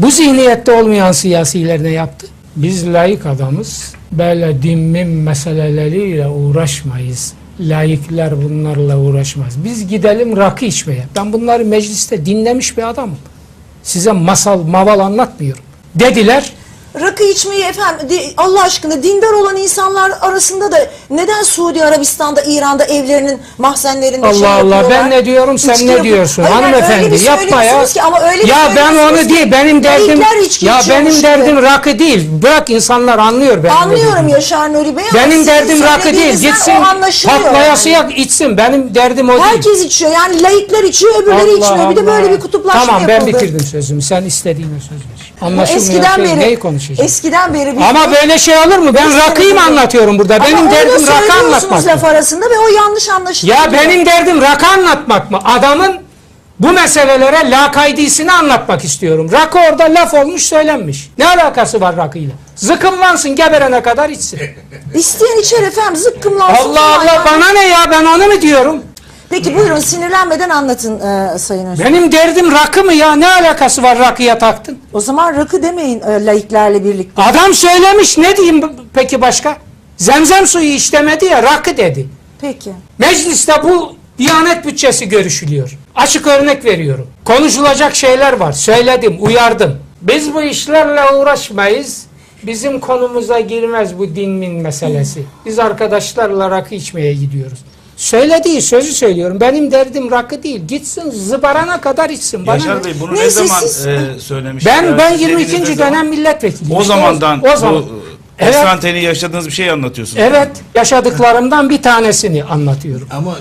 Bu zihniyette olmayan siyasiler ne yaptı? Biz layık adamız. Böyle dinmin meseleleriyle uğraşmayız. Laikler bunlarla uğraşmaz. Biz gidelim rakı içmeye. Ben bunları mecliste dinlemiş bir adamım. Size masal maval anlatmıyorum. Dediler. Rakı içmeyi efendim di- Allah aşkına dindar olan insanlar arasında da neden Suudi Arabistan'da, İran'da evlerinin mahzenlerinde Allah şey Allah yapıyorlar? ben ne diyorum sen İçki ne yapıyor- diyorsun Hayır, öyle hanımefendi yapma ya. Ki, ama öyle ya ben onu ki, değil benim derdim ya benim gibi. derdim rakı değil. Bırak insanlar anlıyor ne Anlıyorum. Yaşar Nuri Bey Benim derdim rakı değil. Gitsin patlayasıya yani. içsin. Benim derdim o değil. Herkes içiyor yani laikler içiyor öbürleri Allah içmiyor bir de böyle Allah. bir kutuplaşma Tamam ben yapıldı. bitirdim sözümü. Sen istediğine söz ver. Bu Anlaşılmayan Eskiden şey beri, neyi konuşacağız? eskiden beri biz Ama böyle şey olur mu? Ben Eskiden rakıyı mı beri- anlatıyorum burada? Ama benim derdim rakı anlatmak. laf arasında ve o yanlış anlaşılıyor. Ya benim derdim rakı anlatmak mı? Adamın bu meselelere lakaydisini anlatmak istiyorum. Rakı orada laf olmuş söylenmiş. Ne alakası var rakıyla? Zıkımlansın geberene kadar içsin. İsteyen içer efendim zıkkımlansın. Allah Allah bana ne ya ben onu mu diyorum? Peki buyurun sinirlenmeden anlatın e, Sayın Öztürk. Benim derdim rakı mı ya? Ne alakası var rakıya taktın? O zaman rakı demeyin e, laiklerle birlikte. Adam söylemiş ne diyeyim b- peki başka? Zemzem suyu işlemedi ya rakı dedi. Peki. Mecliste bu Diyanet bütçesi görüşülüyor. Açık örnek veriyorum. Konuşulacak şeyler var. Söyledim, uyardım. Biz bu işlerle uğraşmayız. Bizim konumuza girmez bu dinmin meselesi. Biz arkadaşlarla rakı içmeye gidiyoruz. Söylediği sözü söylüyorum. Benim derdim rakı değil. Gitsin zıbarana kadar içsin. Bana Yaşar ne? Bey bunu Neyse, ne zaman siz- e, söylemiş? Ben ben Siz 22. dediğiniz ne zaman? dönem milletvekiliyim. O zamandan o zaman. bu Evet. esranteni yaşadığınız bir şey anlatıyorsunuz. Evet, yaşadıklarımdan bir tanesini anlatıyorum. Ama